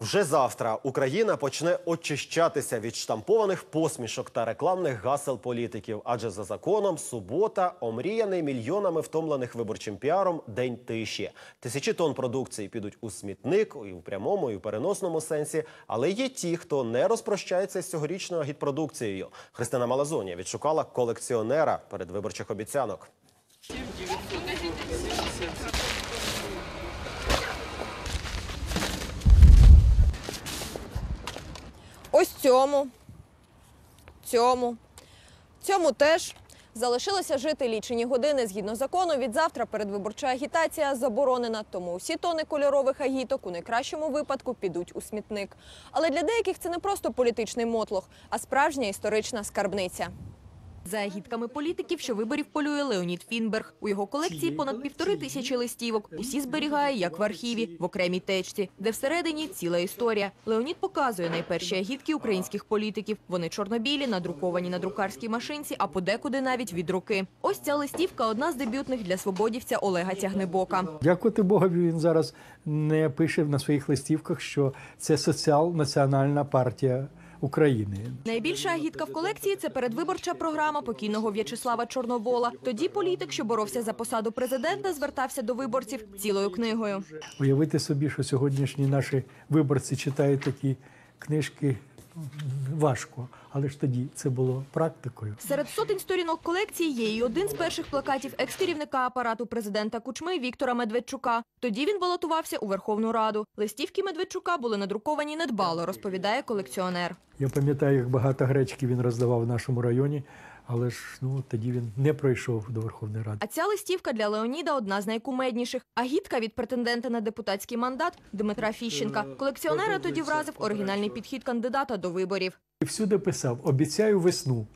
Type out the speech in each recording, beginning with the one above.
Вже завтра Україна почне очищатися від штампованих посмішок та рекламних гасел політиків. Адже за законом субота омріяний мільйонами втомлених виборчим піаром день тиші. Тисячі тонн продукції підуть у смітник і у прямому, і в переносному сенсі. Але є ті, хто не розпрощається з цьогорічною агітпродукцією. Христина Малазонія відшукала колекціонера передвиборчих обіцянок. Ось цьому, цьому, цьому теж. Залишилося жити лічені години. Згідно закону, від завтра передвиборча агітація заборонена, тому усі тони кольорових агіток у найкращому випадку підуть у смітник. Але для деяких це не просто політичний мотлох, а справжня історична скарбниця. За агітками політиків, що виборів полює Леонід Фінберг. У його колекції понад півтори тисячі листівок. Усі зберігає, як в архіві, в окремій течці, де всередині ціла історія. Леонід показує найперші агітки українських політиків. Вони чорнобілі, надруковані на друкарській машинці, а подекуди навіть від руки. Ось ця листівка одна з дебютних для свободівця Олега Тягнебока. Дякувати Богові, він зараз не пише на своїх листівках, що це соціал-національна партія України. Найбільша агітка в колекції це передвиборча програма покійного В'ячеслава Чорновола. Тоді політик, що боровся за посаду президента, звертався до виборців цілою книгою. Уявити собі, що сьогоднішні наші виборці читають такі книжки важко, але ж тоді це було практикою. Серед сотень сторінок колекції є і один з перших плакатів екс-керівника апарату президента Кучми Віктора Медведчука. Тоді він балотувався у Верховну Раду. Листівки Медведчука були надруковані недбало, розповідає колекціонер. Я пам'ятаю, як багато гречки він роздавав в нашому районі, але ж ну тоді він не пройшов до Верховної Ради. А ця листівка для Леоніда одна з найкумедніших. А гідка від претендента на депутатський мандат Дмитра Фіщенка. Колекціонера тоді вразив оригінальний підхід кандидата до виборів. І всюди писав обіцяю весну.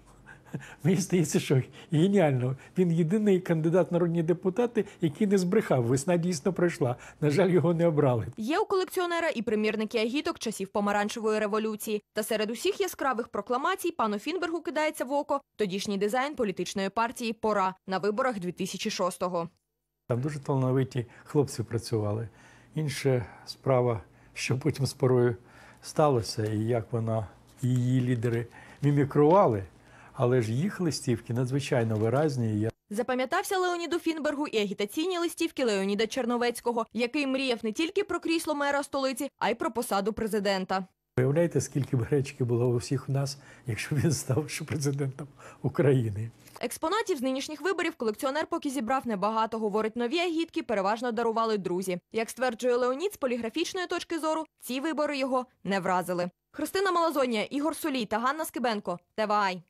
Мені здається, що геніально. Він єдиний кандидат народні депутати, який не збрехав. Весна дійсно пройшла. На жаль, його не обрали. Є у колекціонера і примірники агіток часів помаранчевої революції. Та серед усіх яскравих прокламацій пану Фінбергу кидається в око тодішній дизайн політичної партії Пора на виборах 2006-го. Там дуже талановиті хлопці працювали. Інша справа, що потім з порою сталося, і як вона, її лідери мімікрували, але ж їх листівки надзвичайно виразні. Я Запам'ятався Леоніду Фінбергу і агітаційні листівки Леоніда Черновецького, який мріяв не тільки про крісло мера столиці, а й про посаду президента. Уявляєте, скільки б гречки було у всіх у нас, якщо він став ще президентом України. Експонатів з нинішніх виборів колекціонер поки зібрав небагато. Говорить, нові агітки переважно дарували друзі. Як стверджує Леонід, з поліграфічної точки зору ці вибори його не вразили. Христина Малазонія, Ігор Солій та Ганна Скибенко. ТВАЙ.